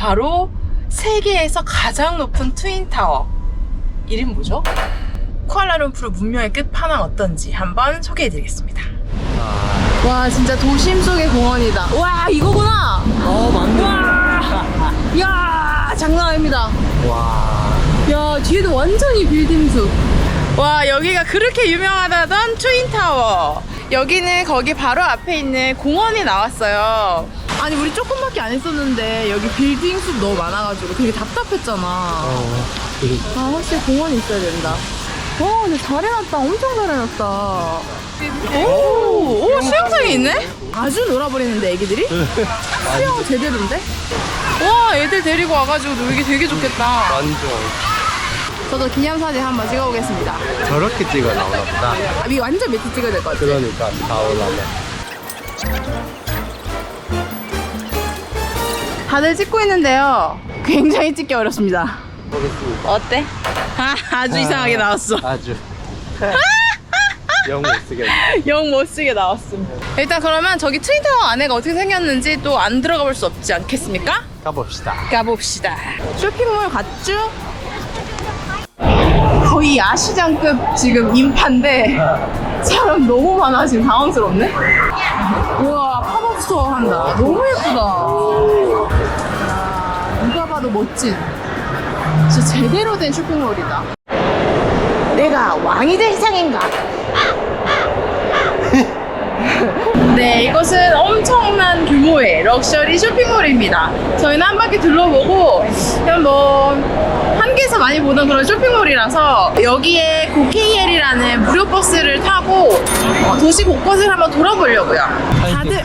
바로 세계에서 가장 높은 트윈타워. 이름 뭐죠? 쿠알라룸푸르 문명의 끝판왕 어떤지 한번 소개해드리겠습니다. 와 진짜 도심 속의 공원이다. 와 이거구나. 어 맞네. 와, 야 장난 아닙니다. 와. 야 뒤에도 완전히 빌딩숲. 와 여기가 그렇게 유명하다던 트윈타워. 여기는 거기 바로 앞에 있는 공원이 나왔어요. 아니 우리 조금밖에 안 했었는데 여기 빌딩 숲 너무 많아가지고 되게 답답했잖아. 어. 그아 확실히 공원이 있어야 된다. 와 근데 잘 해놨다. 엄청 잘 해놨다. 오, 오 수영장이 있네? 아주 놀아버리는데 애기들이? 수영 제대로인데? 와 애들 데리고 와가지고 놀기 되게 좋겠다. 완전 저도 기념사진 한번 찍어보겠습니다. 저렇게 찍어 나오나 보다. 아, 이 완전 밑에 찍어야 될 것 같아. 그러니까 다 올라면. 다들 찍고 있는데요. 굉장히 찍기 어렵습니다. 보겠습니다. 어때? 아, 아주 이상하게 나왔어. 아주. 영 못 쓰겠네. 영 멋지게 나왔음. 일단 그러면 저기 트윈타워 안에가 어떻게 생겼는지 또 안 들어가 볼 수 없지 않겠습니까? 가봅시다. 가봅시다. 쇼핑몰 갔죠? 거의 야시장급 지금 인파인데 사람 너무 많아 지금 당황스럽네. 우와 팝업 스토어 한다. 너무 예쁘다. 봐도 멋진. 진짜 제대로 된 쇼핑몰이다. 내가 왕이 될 상인가? 네, 이곳은 엄청난 규모의 럭셔리 쇼핑몰입니다. 저희는 한 바퀴 둘러보고 그냥 뭐 한국에서 많이 보던 그런 쇼핑몰이라서 여기에 고KL이라는 무료 버스를 타고 어, 도시 곳곳을 한번 돌아보려고요. 다들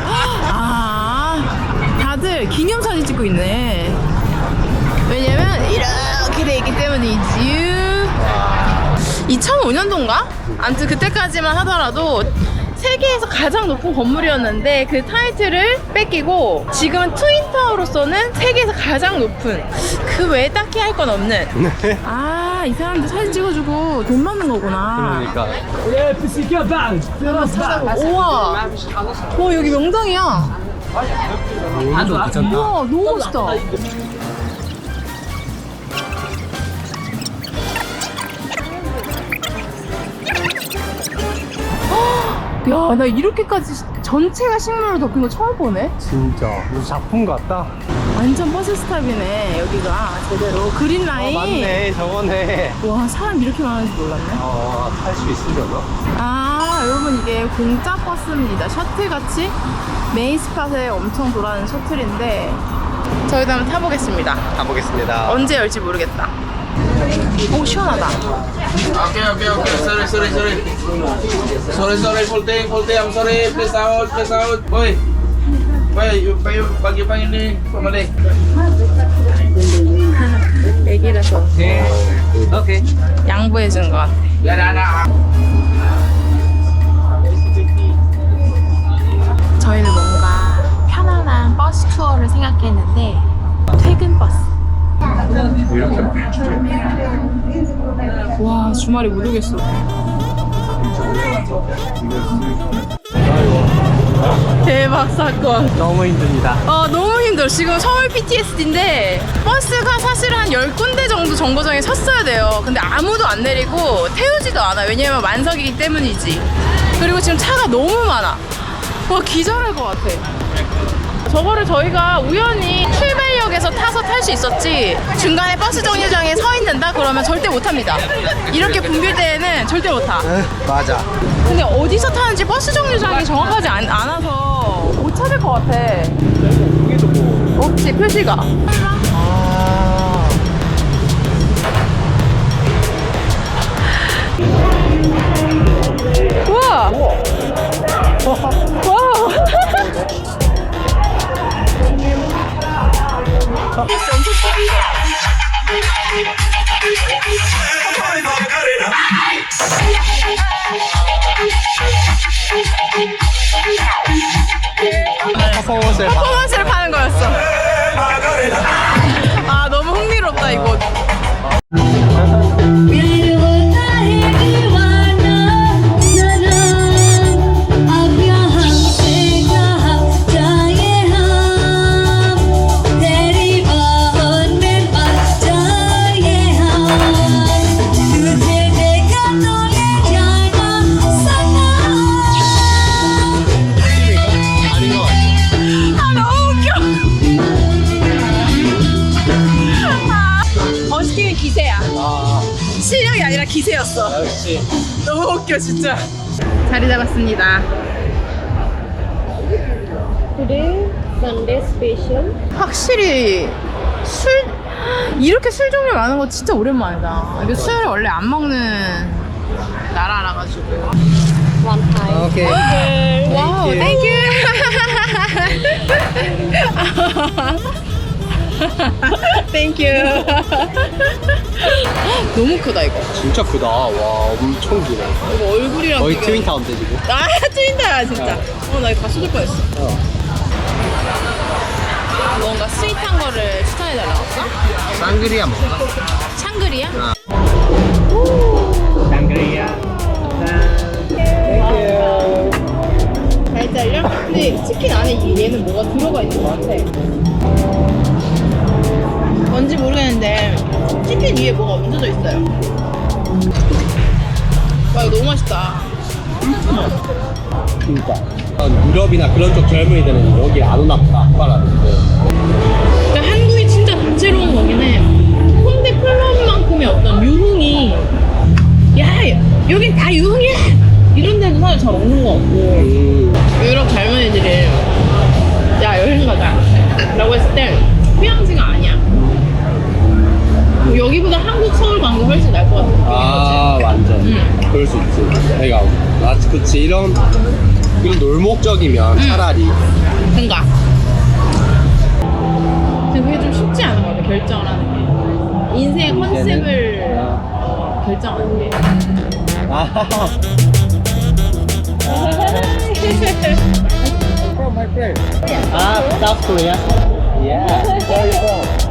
아 다들 기념사진 찍고 있네. 2005년도인가? 아무튼 그때까지만 하더라도 세계에서 가장 높은 건물이었는데 그 타이틀을 뺏기고 지금은 트윈타워로서는 세계에서 가장 높은 그 외에 딱히 할 건 없는 네. 아이 사람들 사진 찍어주고 돈 받는 거구나 그러니까. 우와 와 여기 명당이야 괜찮다. 우와 너무 멋있다 야, 나 이렇게까지 전체가 식물로 덮인 거 처음 보네. 진짜. 무슨 작품 같다. 완전 버스 스탑이네, 여기가. 제대로. 그린 어, 라인. 맞네. 저거네. 와, 사람 이렇게 많은지 몰랐네. 어, 탈 수 있으려나? 아, 여러분, 이게 공짜 버스입니다. 셔틀 같이 메인 스팟에 엄청 돌아가는 셔틀인데, 저희도 한번 타보겠습니다. 가보겠습니다. 언제 열지 모르겠다. 오, 시원하다. Okay, okay, okay. Sorry, sorry, sorry. Sorry, sorry. Full tank, full tank. I'm sorry. Please out, please out. Boy. Boy, you, you, pagi pagi ni, pamalik. 애기라서 Okay. 양보해주는 것 같아. 저 와, 주말에 못 오겠어. 대박 사건. 너무 힘듭니다. 아 너무 힘들어 지금 서울 PTSD인데 버스가 사실 한 10군데 정도 정거장에 섰어야 돼요 근데 아무도 안 내리고 태우지도 않아 왜냐면 만석이기 때문이지 그리고 지금 차가 너무 많아 와 기절할 것 같아 저거를 저희가 우연히 출발역에서 타서 탈 수 있었지. 중간에 버스 정류장에 서 있는다? 그러면 절대 못 탑니다. 이렇게 붐빌 때에는 절대 못 타. 맞아. 근데 어디서 타는지 버스 정류장이 정확하지 않, 않아서 못 찾을 것 같아. 여기도. 뭐. 없지 표시가 퍼포먼스를 파는 거였어 실력이 아니라 기세였어. 역시. 너무 웃겨 진짜. 자리 잡았습니다. Today, Sunday special. 확실히 술 이렇게 술 종류 많은 거 진짜 오랜만이다. 이게 술을 원래 안 먹는 나라라 가지고. One time. 오케이. 와우, Thank 땡큐. 땡큐. 너무 크다 이거. 진짜 크다. 와, 엄청 기네. 이거 얼굴이랑 거의 비교해. 트윈타운데 지금. 아 트윈다야 진짜. 어 나 이거 가수 될 뻔했어. 어. 뭔가 스윗한 거를 추천해 달라고 했어? 쌍그리아 먹나? 샹그리야? 아. 쌍그리아. 잘 잘려? 근데 치킨 안에 이- 얘는 뭐가 들어가 있는 것 같아. 뭔지 모르겠는데 치킨 위에 뭐가 얹어져 있어요. 와 이거 너무 맛있다. 그러니까. 유럽이나 그런 쪽 젊은이들은 여기 안 오나 보다. 아빠라는데. 한국 서울 게 훨씬 나을 것 느낌인 아, 완전. 응. 그럴 수 있지. 내가, 아, 그치. 이런, 이런 놀목적이면 응. 차라리. 그니까 근데 그게 좀 쉽지 않은 것 같아 결정을 하는 게 인생의 컨셉을 어, 결정하는 게 아. From my friend. Ah, South Korea. Yeah. Where are you from?